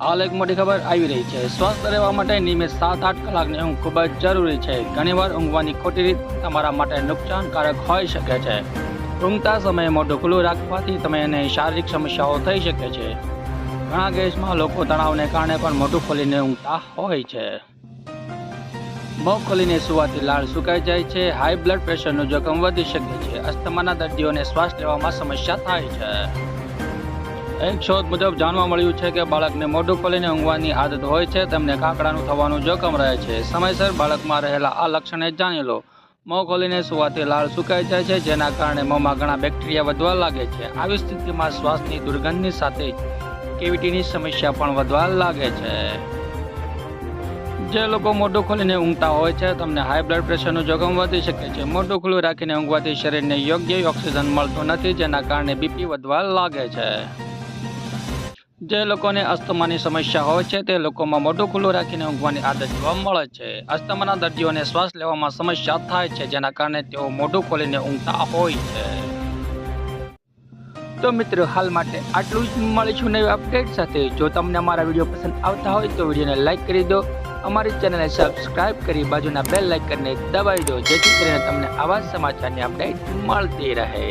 હાલ એક મોટી ખબર આવી રહી છે. સ્વસ્થ રહેવા માટે નિયમિત સાત આઠ કલાકની ઊંઘ ખૂબ જ જરૂરી છે. ઘણીવાર ઊંઘવાની ખોટી રીત તમારા માટે નુકસાનકારક હોઈ શકે છે. ઊંઘતા સમયે મોઢું ખુલ્લું રાખવાથી તમે એને શારીરિક સમસ્યાઓ થઈ શકે છે. ઘણા કેસમાં લોકો તણાવને કારણે પણ મોઢું ખોલીને ઊંઘતા હોય છે. મોં ખોલીને સુવાથી લાળ સુકાઈ જાય છે. હાઈ બ્લડ પ્રેશરનું જોખમ વધી શકે છે. અસ્થમાના દર્દીઓને શ્વાસ લેવામાં સમસ્યા થાય છે. એક શોધ મુજબ જાણવા મળ્યું છે કે બાળકને મોઢું ખોલીને ઊંઘવાની આદત હોય છે. તેમને કાકડાનું થવાનું જોખમ રહે છે. સમયસર બાળકમાં રહેલા આ લક્ષણને જાણી લો. મોં ખોલીને સુવાથી લાળ સુકાઈ જાય છે, જેના કારણે મોંમાં ઘણા બેક્ટેરિયા વધવા લાગે છે. આવી સ્થિતિમાં શ્વાસની દુર્ગંધની સાથે કેવિટીની સમસ્યા પણ વધવા લાગે છે. જે લોકો મોઢું ખોલીને ઊંઘતા હોય છે, તમને હાઈ બ્લડ પ્રેશરનું જોખમ વધી શકે છે. મોઢું ખુલ્લું રાખીને ઊંઘવાથી શરીરને યોગ્ય ઓક્સિજન મળતું નથી, જેના કારણે બીપી વધવા લાગે છે. જે લોકોને અસ્થમાની સમસ્યા હોય છે, તે લોકોમાં મોઢું ખુલ્લું રાખીને ઊંઘવાની આદત જોવા મળે છે. અસ્થમાના દર્દીઓને શ્વાસ લેવામાં સમસ્યા થાય છે, જેના કારણે તેઓ મોઢું ખોલીને ઊંઘતા હોય છે. તો મિત્રો, હાલ માટે આટલું જ મળીશું નવી અપડેટ સાથે. જો તમને અમારા વીડિયો પસંદ આવતા હોય તો વિડીયોને લાઇક કરી દો. અમારી ચેનલને સબસ્ક્રાઇબ કરી બાજુના બેલ લાઇકનને દબાવી દો, જેથી કરીને તમને આવા સમાચારની અપડેટ મળતી રહે.